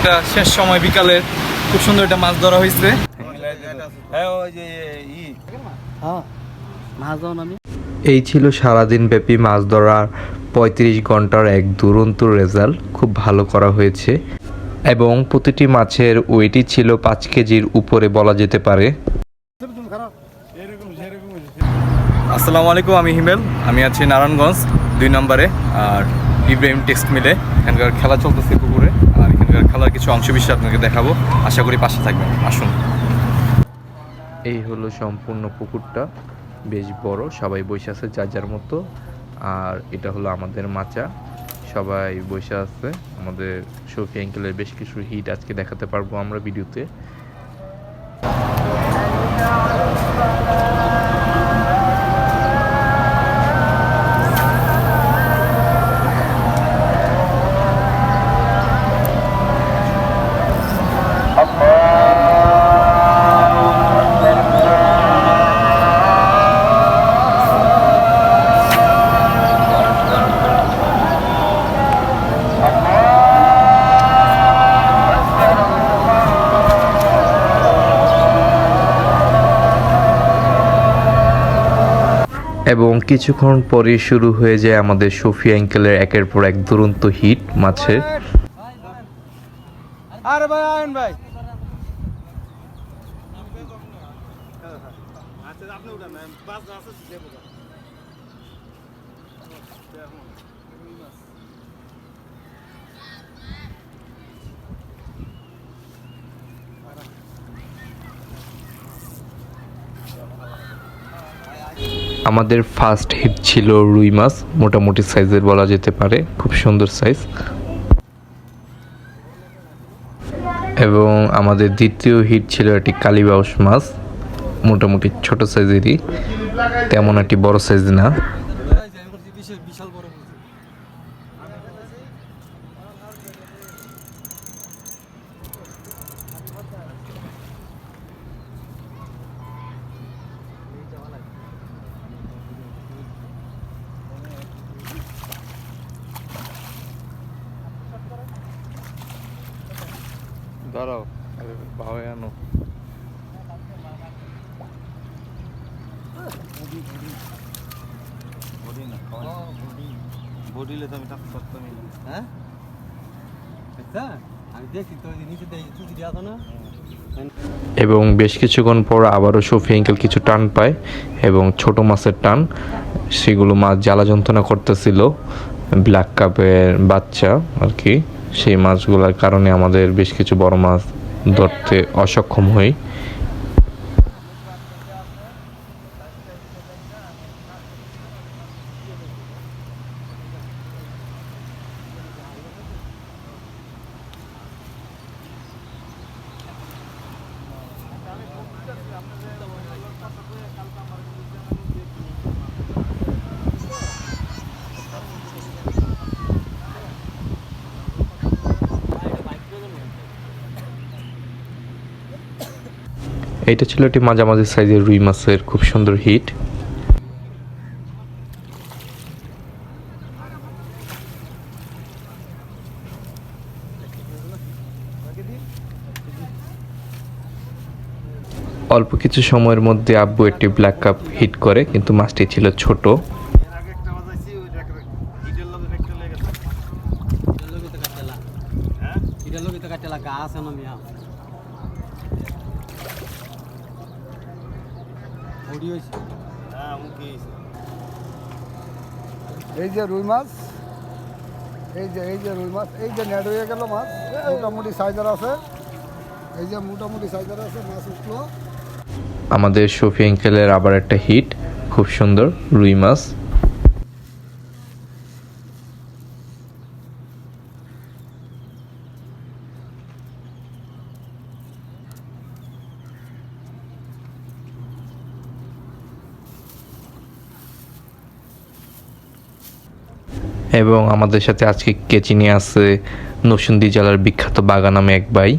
একটা শেষ সময় বিকালের খুব সুন্দর একটা মাছ ধরা হয়েছে। হ্যাঁ ওই যে ই। হ্যাঁ মাছ দাও আমি। এই ছিল সারাদিন ব্যাপী মাছ ধরার পঁয়ত্রিশ ঘণ্টার এক দুরন্ত রেজাল্ট খুব ভালো করা হয়েছে। এবং প্রতিটি মাছের ওয়েটই ছিল পাঁচ কেজির উপরে বলা যেতে পারে। আসসালামু আলাইকুম আমি হিমেল আমি আছি নারায়ণগঞ্জ দুই নম্বরে আর ইব্রাহিম টেক্সট মিলে। এখানকার খেলা চলতেছে পুকুরে। এখানকার খেলার কিছু অংশ বিশেষ আপনাকে দেখাবো। আশা করি পাশে থাকবেন। আসুন। এই হলো সম্পূর্ণ পুকুরটা। বেশ বড়, সবাই বসে আছে যার যার মতো। আর এটা হলো আমাদের মাচা। সবাই বসে আছে। আমাদের শফি অ্যাঙ্কেলের বেশ কিছু হিট আজকে দেখাতে পারব আমরা ভিডিওতে। এবং কিছুক্ষণ পরে শুরু হয়ে যায় আমাদের শফি অ্যাঙ্কেলের একের পর এক দুরন্ত হিট মাছের আমাদের ফার্স্ট হিট ছিল রুই মাছ, মোটামুটি সাইজের বলা যেতে পারে, খুব সুন্দর সাইজ এবং আমাদের দ্বিতীয় হিট ছিল একটি কালীবাউস মাছ, মোটামুটি ছোট সাইজেরই তেমন একটি বড় সাইজ না বিশাল বড় দাঁড়াও ভাবে আনো। বডি না বডিলে তো আমি টাকা করতামই হ্যাঁ? আচ্ছা আমি দেখি তো নিচে দেখি চুকি দেওয়া তো না? এবং বেশ কিছুক্ষণ পর আবারও শফি অ্যাঙ্কেল কিছু টান পায় এবং ছোট মাছের টান সেগুলো মাছ জ্বালা যন্ত্রণা করতেছিল ব্ল্যাক কাপের বাচ্চা আর কি। সেই মাছগুলোর কারণে আমাদের বেশ কিছু বড় মাছ ধরতে অসক্ষম হই। এইটা ছিল একটি মাঝামাঝি সাইজের রুই মাছের খুব সুন্দর হিট। অল্প কিছু সময়ের মধ্যে আব্বু একটি ব্ল্যাক কাপ হিট করে, কিন্তু মাছটি ছিল ছোট। গেছে এটার লগে তো কাটেলা হ্যাঁ এটার লগে তো কাটেলা গাছ আছে না মিয়া ওডি হইছে হ্যাঁ হইছে এই যে রুই মাছ এই যে এই যে রুই মাছ এই যে নেট হয়ে গেল মাছ মোটামুটি সাইজের আছে। এই যে মোটামুটি সাইজের আছে মাছ উঠল। আমাদের শফি অ্যাঙ্কেলের আবার একটা হিট খুব সুন্দর রুই মাছ। এবং আমাদের সাথে আজকে কেচিনি আছে? নসুন্দি জেলার বিখ্যাত বাগা নামে এক ভাই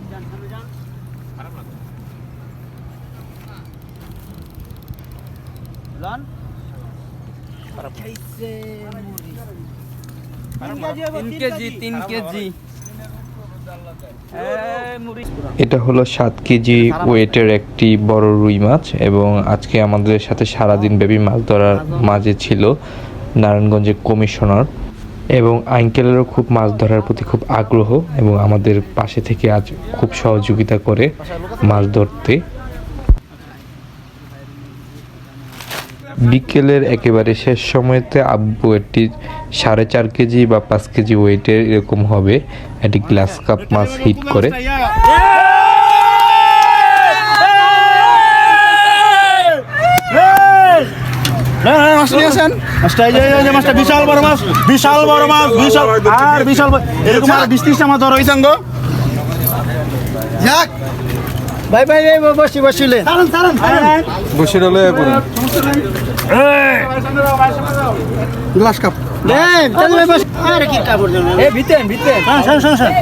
তিন কেজি তিন কেজি এটা হলো সাত কেজি ওয়েটের একটি বড় রুই মাছ এবং আজকে আমাদের সাথে সারাদিন ব্যাপী মাছ ধরার মাঝে ছিল নারায়ণগঞ্জের কমিশনার এবং আঙ্কেলেরও খুব মাছ ধরার প্রতি খুব আগ্রহ এবং আমাদের পাশে থেকে আজ খুব সহযোগিতা করে মাছ ধরতে। বিকেলের একেবারে শেষ সময়তে আব্বু একটি সাড়ে চার কেজি বা পাঁচ কেজি ওয়েটের এরকম হবে একটি গ্লাস কাপ মাছ হিট করে। বিশাল বড় মাছ বিশাল বড় মাছ বিশাল আর বিশাল এরকম আর বিশ ত্রিশটা মাছ ধরো হইছাঙ্গ ভাই ভাই ভাই বসি বসিলে বসে রলে গ্লাস কাপ। এ ভিতেন ভিতেন। শোন শোন শোন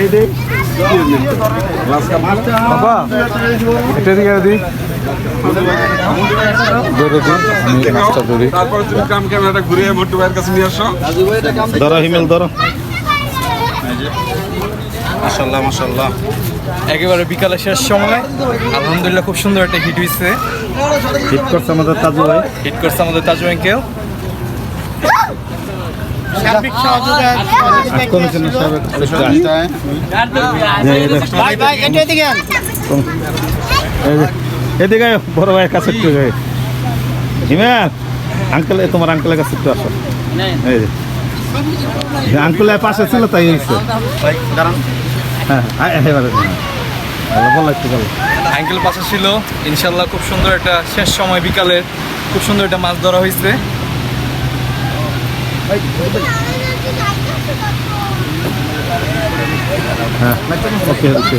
এই দে বাবা এটা দিকে দি। দিন আমি মাছটা ধরি। তারপরে তুমি কাম ক্যামেরাটা ঘুরিয়ে মোটু ভাইয়ের কাছে নিয়ে আসো। ধরো হিমেল ধরো মাশাল্লাহ মাশাল্লাহ একেবারে বিকালে শেষ সময়। আলহামদুলিল্লাহ খুব সুন্দর একটা হিট হয়েছে হিট করছে আমাদের তাজু ভাই। হিট করছে আমাদের তাজ এদিকে বড় ভাইয়ের কাছে একটু যাই হিমেল আঙ্কেল তোমার আঙ্কেলের কাছে একটু আসো। এই আঙ্কেলের পাশে ছিল তাই হয়েছে। হ্যাঁ হ্যাঁ এবারে ভালো বলো একটু বলো। আঙ্কেল পাশে ছিল। ইনশাল্লাহ খুব সুন্দর একটা শেষ সময় বিকালের খুব সুন্দর একটা মাছ ধরা হয়েছে। হ্যাঁ ওকে ওকে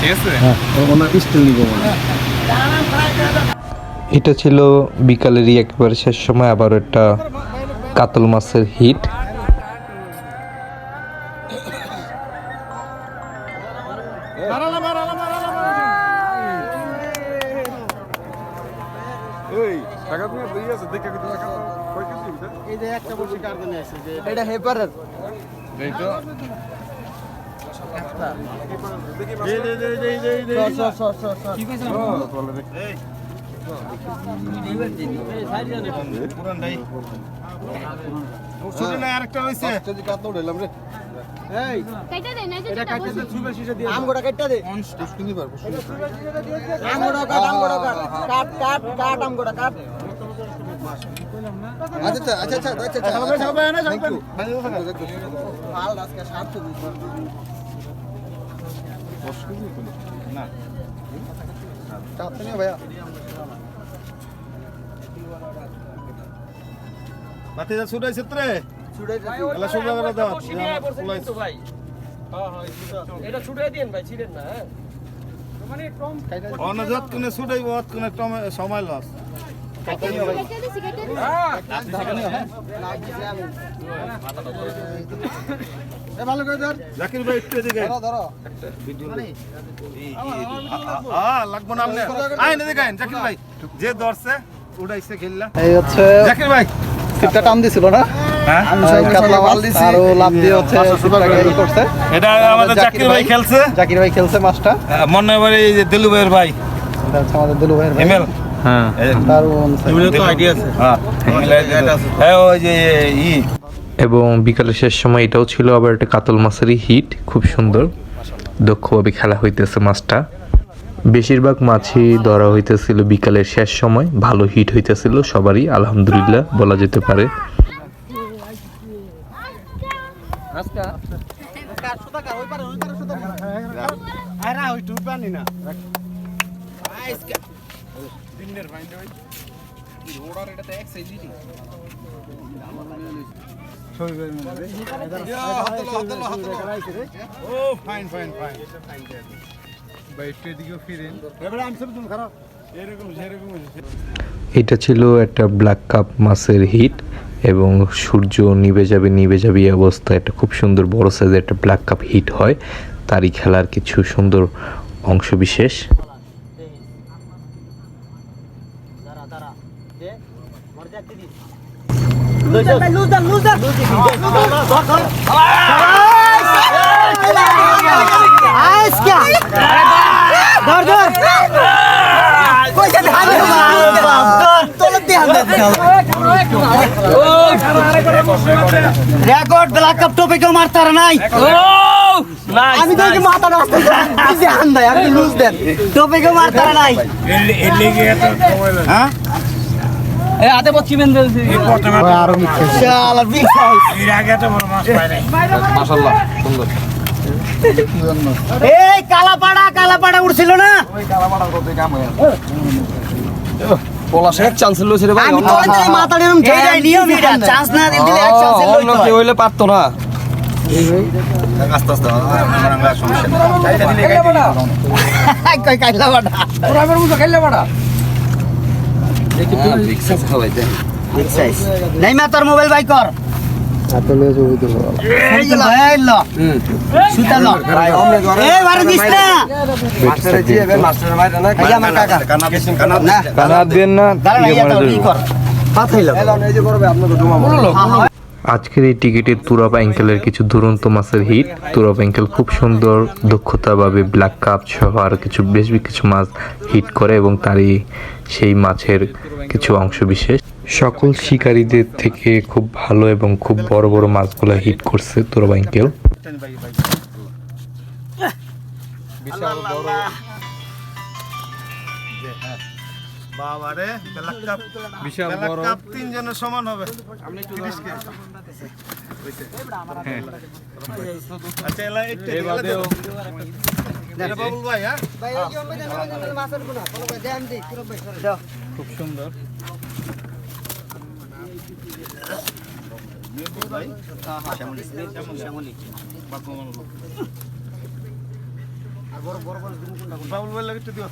ঠিক আছে? হ্যাঁ ওনার স্টিল নিব এটা ছিল বিকালেরই একবার শেষ সময় আবার একটা কাতল মাছের হিট এটা? হেপারের। এই তো। আরেকটা কাট আমগোটা কাট। কাট কাট কাট আমগোটা কাট। আচ্ছা আচ্ছা আচ্ছা আচ্ছা আচ্ছা থ্যাংক ইউ আজকে সাত চাপতে নিয়ে ভাইয়া যত কোনে ছুটাইব অত কোনে সময় লস। ভালো করে ধর জাকির ভাই একটু এদিকে ধরো ধরো লাগবো না আমনে। আই না দেখাইন জাকির ভাই। যে ধরছে উড়াইছে খেললা। এই হচ্ছে জাকির ভাই। টিপটা টান দিছিল না? হ্যাঁ? আমি সব কাতলা মাল দিছি আর ও লাভ দিয়ে হচ্ছে টিপটাকে ই করছে। এটা আমাদের জাকির ভাই খেলছে। জাকির ভাই খেলছে মাছটা। মনে হয় যে দিলু ভাইয়ের ভাই। আমাদের দুলু ভাইয়ের ভাই। এমএল হ্যাঁ। দারুণ তো আইডিয়া আছে। হ্যাঁ। হ্যাঁ ওই যে ই এবং বিকালের শেষ সময় এটাও ছিল আবার একটা কাতল মাছেরই হিট খুব সুন্দর। দক্ষভাবে খেলা হইতেছে মাছটা। বেশিরভাগ মাছই ধরা হইতেছিল বিকালের শেষ সময় ভালো হিট হইতেছিল সবারই আলহামদুলিল্লাহ বলা যেতে পারে। ও ফাইন ফাইন ফাইন ভাই একটু এদিকেও ফিরেন এবারে আমি তুমি খারাপ এরকম সেরকম এটা ছিল একটা ব্ল্যাক কাপ মাছের হিট এবং সূর্য নিভে যাবে নিভে যাবে এই অবস্থায় একটা খুব সুন্দর বড় সাইজের একটা ব্ল্যাক কাপ হিট হয়। তারই খেলার কিছু সুন্দর অংশ রেকর্ড ব্ল্যাক কাপ টোপে কেউ মারতার নাই। আমি তো মাথা নষ্ট হান দেয় আপনি লুজ দেন টোপে কেউ মারতার নাই। হ্যাঁ? শালা big size। মাশাল্লাহ সুন্দর এই কালাপাড়া কালাপাড়া উঠছিল না চান্স লইছে রে ভাই আমি তো ওই মাথা এরকম যাই নিয়ম এটা চান্স না দিলে এক চান্স অন্য হইলে পারতো না আস্তে আস্তে আমার আমরা সমস্যা নেই চাইটা দিলে গাইতে কই কাইলা বাড়া বিগ সাইজ নাই মা তোর মোবাইল বাই কর। এই লো এই লো। সুতা লো। এই বারে দিস না। মাস্টারে জিবে মাস্টারের বাইরে না এই আমার কাকা। কানা কানা না। কানা দিবেন না দাঁড়া ইয়া তো যাবে। কর? পাথাইলো এই যে করবে আপনাকে জমা আজকের এই টিকিটে তুরাব অ্যাঙ্কেলের কিছু দুরন্ত মাছের হিট। তুরাব অ্যাঙ্কেল খুব সুন্দর দক্ষতাভাবে ব্ল্যাক কাপ সহ আর কিছু বেশ কিছু মাছ হিট করে এবং তারই সেই মাছের কিছু অংশ বিশেষ। সকল শিকারীদের থেকে খুব ভালো এবং খুব বড় বড় মাছগুলো হিট করছে তুরাব অ্যাঙ্কেল। বাবা রে ব্ল্যাক কাপ বিশাল বড়। কাপ তিনজনের সমান হবে। তিরিশ কেজি। আচ্ছা এলা এটা বাবুল ভাই হ্যাঁ। ভাই এই যে মাছের গুনা কোনো ভাই দেন দি পুরো ভাই দাও খুব সুন্দর। বাবুল ভাই লাগে একটু দিও।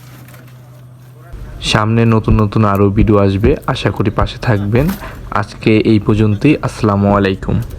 সামনে নতুন নতুন আরও ভিডিও আসবে। আশা করি পাশে থাকবেন। আজকে এই পর্যন্তই। আসসালামু আলাইকুম।